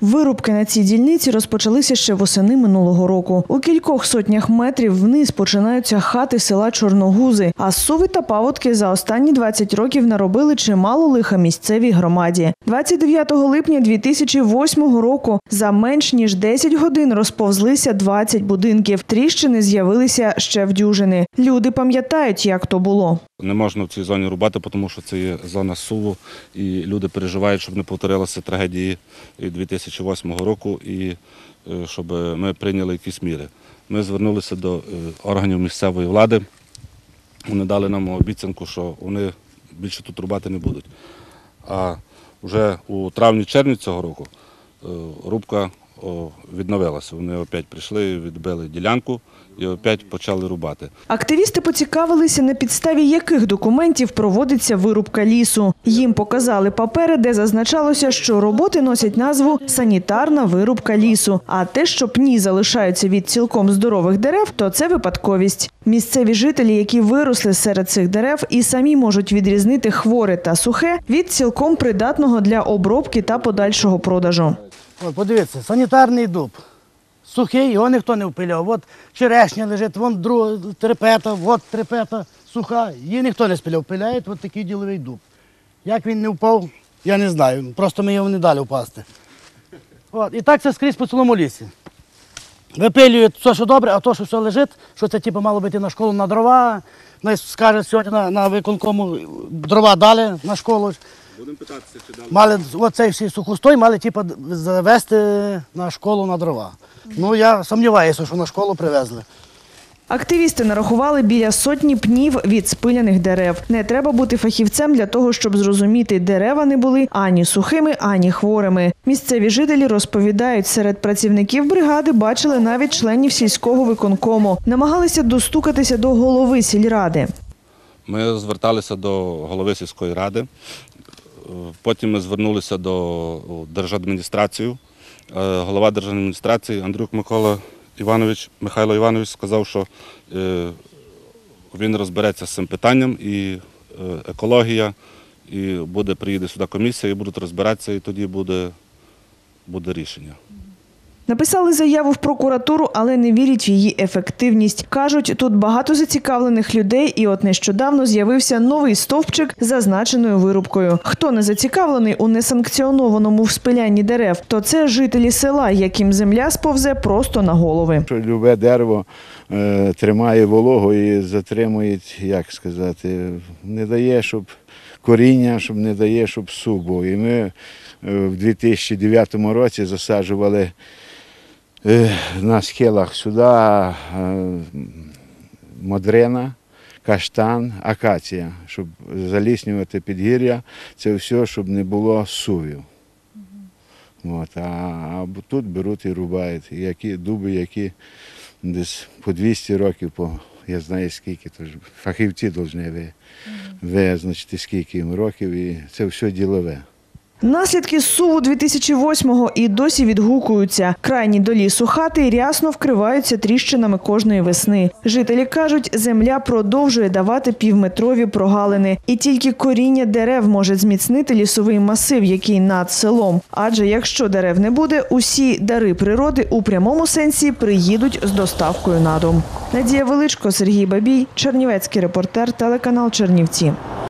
Вирубки на цій дільниці розпочалися ще восени минулого року. У кількох сотнях метрів вниз починаються хати села Чорногузи. А суви та паводки за останні 20 років наробили чимало лиха місцевій громаді. 29 липня 2008 року за менш ніж 10 годин розповзлися 20 будинків. Тріщини з'явилися ще в дюжини. Люди пам'ятають, як то було. Не можна в цій зоні рубати, тому що це є зона суву, і люди переживають, щоб не повторилися трагедії від 2008 року і е, щоб ми прийняли якісь міри. Ми звернулися до е, органів місцевої влади. Вони дали нам обіцянку, що вони більше тут рубати не будуть. А вже у травні-червні цього року е, рубка відновилася. Вони опять прийшли, відбили ділянку і опять почали рубати. Активісти поцікавилися, на підставі яких документів проводиться вирубка лісу. Їм показали папери, де зазначалося, що роботи носять назву санітарна вирубка лісу. А те, що пні залишаються від цілком здорових дерев, то це випадковість. Місцеві жителі, які виросли серед цих дерев, і самі можуть відрізнити хворе та сухе від цілком придатного для обробки та подальшого продажу. От, подивіться, санітарний дуб. Сухий, його ніхто не впиляв. От черешня лежить, вон друга трепета, от трепета суха. Її ніхто не спиляв. Пиляють от такий діловий дуб. Як він не впав, я не знаю. Просто ми його не дали впасти. От, і так це скрізь по цілому лісі. Випилюють все, що добре, а то, що все лежить, що це типу, мало бути на школу на дрова. Скаже сьогодні на, на виконкому дрова дали на школу. Будемо питатися, чи дали. Мали оцей всі сухостой, мали типу, завести на школу на дрова. Ну я сумніваюся, що на школу привезли. Активісти нарахували біля сотні пнів від спиляних дерев. Не треба бути фахівцем для того, щоб зрозуміти, дерева не були ані сухими, ані хворими. Місцеві жителі розповідають, серед працівників бригади бачили навіть членів сільського виконкому, намагалися достукатися до голови сільради. Ми зверталися до голови сільської ради. Е, Потім ми звернулися до держадміністрації. Голова Голова держадміністрації Андрюк Микола Іванович, Михайло Іванович сказав, що е, він розбереться з цим питанням і е, екологія, і буде, приїде сюди комісія, і будуть розбиратися, і тоді буде, буде рішення. Написали заяву в прокуратуру, але не вірять в її ефективність. Кажуть, тут багато зацікавлених людей, і от нещодавно з'явився новий стовпчик з зазначеною вирубкою. Хто не зацікавлений у несанкціонованому вспилянні дерев, то це жителі села, яким земля сповзе просто на голови. Любе дерево е, тримає вологу і затримує, як сказати, не дає, щоб коріння, щоб не дає, щоб сух був. І ми е, в 2009 році засаджували на схилах сюди е, модрина, каштан, акація, щоб заліснювати підгір'я, це все, щоб не було сувів. От, а, а тут беруть і рубають. Які дуби, які десь по 200 років, по я знаю скільки, то ж фахівці повинні ви, визначити, скільки їм років, і це все ділове. Наслідки суву 2008-го і досі відгукуються. Крайні до лісу хати рясно вкриваються тріщинами кожної весни. Жителі кажуть, земля продовжує давати півметрові прогалини, і тільки коріння дерев може зміцнити лісовий масив, який над селом. Адже якщо дерев не буде, усі дари природи у прямому сенсі приїдуть з доставкою на дом. Надія Величко, Сергій Бабій, Чернівецький репортер, телеканал Чернівці.